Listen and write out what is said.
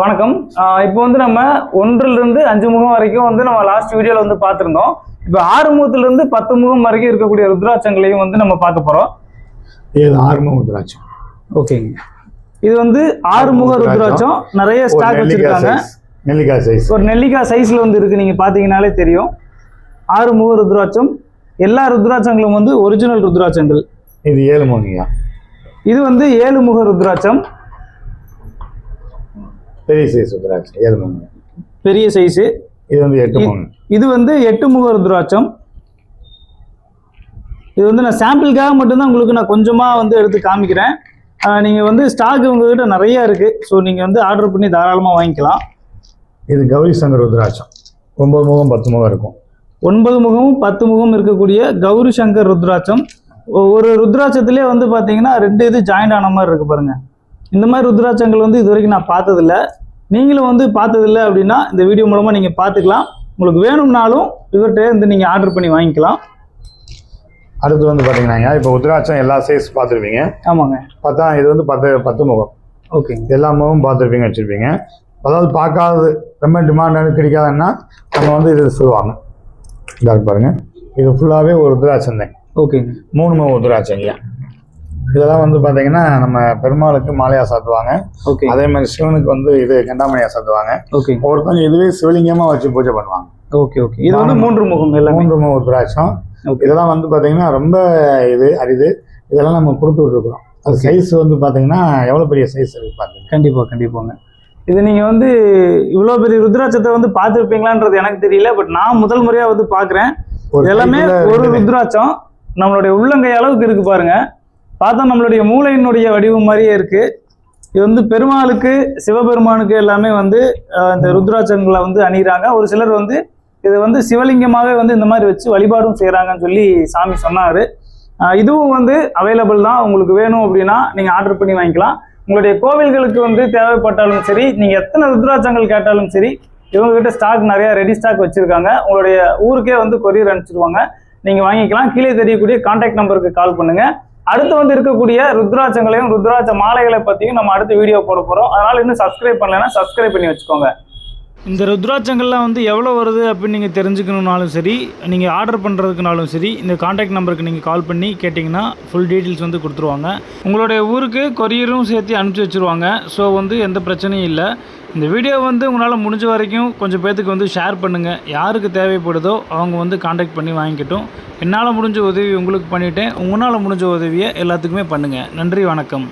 வணக்கம். இப்போ வந்து நம்ம ஒன்றுல இருந்து அஞ்சு முகம் வரைக்கும் வந்து நம்ம லாஸ்ட் வீடியோல வந்து பார்த்திருந்தோம். இப்போ ஆறு முகத்துல இருந்து பத்து முகம் வரைக்கும் இருக்கக்கூடிய ருத்ராட்சங்களையும் வந்து நம்ம பார்க்க போறோம். இது ஆர்ம உத்ராட்சம் ஓகேங்க. இது வந்து ஆறு முக ருத்ராட்சம். நிறைய ஸ்டாக் வச்சிருக்காங்க. சைஸ் நெல்லிக்காய் சைஸ் ஒரு நெல்லிக்காய் சைஸ்ல வந்து இருக்கு. நீங்க பாத்தீங்கன்னாலே தெரியும். ஆறு முக ருத்ராட்சம். எல்லா ருத்ராட்சங்களும் வந்து ஒரிஜினல் ருத்ராட்சங்கள். இது ஏழு மணியா இது வந்து ஏழு முக ருத்ராட்சம். பெரிய சைஸ் உத்ராட்சம் ஏழு மணி பெரிய சைஸு இது வந்து எட்டு மணி இது வந்து எட்டு முக ருத்ராட்சம் இது வந்து நான் சாம்பிளுக்காக மட்டும்தான் உங்களுக்கு நான் கொஞ்சமாக வந்து எடுத்து காமிக்கிறேன். ஆஹ் நீங்க வந்து ஸ்டாக் உங்ககிட்ட நிறைய இருக்கு. ஸோ நீங்க வந்து ஆர்டர் பண்ணி தாராளமாக வாங்கிக்கலாம். இது கௌரி சங்கர் ருத்ராட்சம் ஒன்பது முகம் பத்து முகம் இருக்கும். ஒன்பது முகமும் பத்து முகம் இருக்கக்கூடிய கௌரி சங்கர் ருத்ராட்சம். ஒரு ருத்ராட்சத்திலே வந்து பார்த்தீங்கன்னா ரெண்டு இது ஜாயிண்ட் ஆன மாதிரி இருக்கு பாருங்க. இந்த மாதிரி ருத்ராட்சங்கள் வந்து இது வரைக்கும் நான் பார்த்ததில்ல. நீங்களும் வந்து பார்த்ததில்ல அப்படின்னா இந்த வீடியோ மூலமாக நீங்கள் பார்த்துக்கலாம். உங்களுக்கு வேணும்னாலும் இவர்கிட்ட இருந்து நீங்கள் ஆர்டர் பண்ணி வாங்கிக்கலாம். அடுத்து வந்து பார்த்தீங்கன்னா இப்போ உத்ராட்சம் எல்லா சைஸ் பார்த்துருப்பீங்க. ஆமாங்க. பார்த்தா இது வந்து பத்து பத்து முகம். ஓகேங்க. எல்லா முகமும் பார்த்துருப்பீங்க வச்சுருப்பீங்க. அதாவது பார்க்காதது ரொம்ப டிமாண்ட் கிடைக்காதுன்னா நம்ம வந்து இது சொல்லுவாங்க. இதாக பாருங்க. இது ஃபுல்லாகவே ஒரு உத்ராட்சம் தான். ஓகேங்க. மூணு முகம் உத்ராட்சம் இல்லையா? இதெல்லாம் வந்து பார்த்தீங்கன்னா நம்ம பெருமாளுக்கு மாலையாக சாத்துவாங்க ஓகே அதே மாதிரி சிவனுக்கு வந்து இது கண்டாமணியாக சாத்துவாங்க ஓகேங்க ஒருத்தவங்க இதுவே சிவலிங்கமாக வச்சு பூஜை பண்ணுவாங்க. ஓகே ஓகே இது வந்து மூன்று முகம் எல்லாமே? மூன்று முக உத்ராட்சம் ஓகே இதெல்லாம் வந்து பார்த்தீங்கன்னா ரொம்ப இது அரிது. இதெல்லாம் நம்ம கொடுத்து விட்டுருக்குறோம். அது சைஸ் வந்து பார்த்தீங்கன்னா எவ்வளோ பெரிய சைஸ் இருக்கு பார்த்தீங்க கண்டிப்பா கண்டிப்பாங்க. இது நீங்க வந்து இவ்வளோ பெரிய ருத்ராட்சத்தை வந்து பார்த்துருப்பீங்களான்றது எனக்கு தெரியல பட் நான் முதல் முறையா வந்து பார்க்குறேன். ஒரு எல்லாமே ஒரு ருத்ராட்சம். நம்மளுடைய உள்ளங்கை அளவுக்கு இருக்கு பாருங்க. பார்த்தா நம்மளுடைய மூளையினுடைய வடிவம் மாதிரியே இருக்கு. இது வந்து பெருமாளுக்கு சிவபெருமானுக்கு எல்லாமே வந்து இந்த ருத்ராட்சங்களை வந்து அணிகிறாங்க ஒரு சிலர் வந்து இது வந்து சிவலிங்கமாகவே வந்து இந்த மாதிரி வச்சு வழிபாடும் செய்கிறாங்கன்னு சொல்லி சாமி சொன்னார். இதுவும் வந்து அவைலபிள் தான். உங்களுக்கு வேணும் அப்படின்னா நீங்கள் ஆர்டர் பண்ணி வாங்கிக்கலாம். உங்களுடைய கோவில்களுக்கு வந்து தேவைப்பட்டாலும் சரி நீங்கள் எத்தனை ருத்ராட்சங்கள் கேட்டாலும் சரி இவங்ககிட்ட ஸ்டாக் நிறையா ரெடி ஸ்டாக் வச்சுருக்காங்க. உங்களுடைய ஊருக்கே வந்து கொரியர் அனுப்பிச்சிடுவாங்க நீங்கள் வாங்கிக்கலாம். கீழே தெரியக்கூடிய கான்டாக்ட் நம்பருக்கு கால் பண்ணுங்கள் அடுத்து வந்து இருக்கக்கூடிய ருத்ராட்சங்களையும் ருத்ராட்ச மாலைகளை பத்தியும் நம்ம அடுத்த வீடியோ போட போறோம். அதனால இன்னும் சப்ஸ்கிரைப் பண்ணலைன்னா சப்ஸ்கிரைப் பண்ணி வச்சுக்கோங்க. இந்த ருத்ராட்சங்கள்லாம் வந்து எவ்வளோ வருது அப்படின்னு நீங்கள் தெரிஞ்சுக்கணுன்னாலும் சரி நீங்கள் ஆர்டர் பண்ணுறதுக்குனாலும் சரி இந்த காண்டாக்ட் நம்பருக்கு நீங்கள் கால் பண்ணி கேட்டிங்கன்னா ஃபுல் டீட்டெயில்ஸ் வந்து கொடுத்துருவாங்க. உங்களுடைய ஊருக்கு கொரியரும் சேர்த்து அனுப்பிச்சி வச்சுருவாங்க. ஸோ வந்து எந்த பிரச்சனையும் இல்லை. இந்த வீடியோ வந்து உங்களால் முடிஞ்ச வரைக்கும் கொஞ்சம் பேர்த்துக்கு வந்து ஷேர் பண்ணுங்கள் யாருக்கு தேவைப்படுதோ அவங்க வந்து காண்டாக்ட் பண்ணி வாங்கிக்கட்டும். என்னால் முடிஞ்ச உதவி உங்களுக்கு பண்ணிவிட்டேன் உங்களால் முடிஞ்ச உதவியை எல்லாத்துக்குமே பண்ணுங்கள் நன்றி வணக்கம்.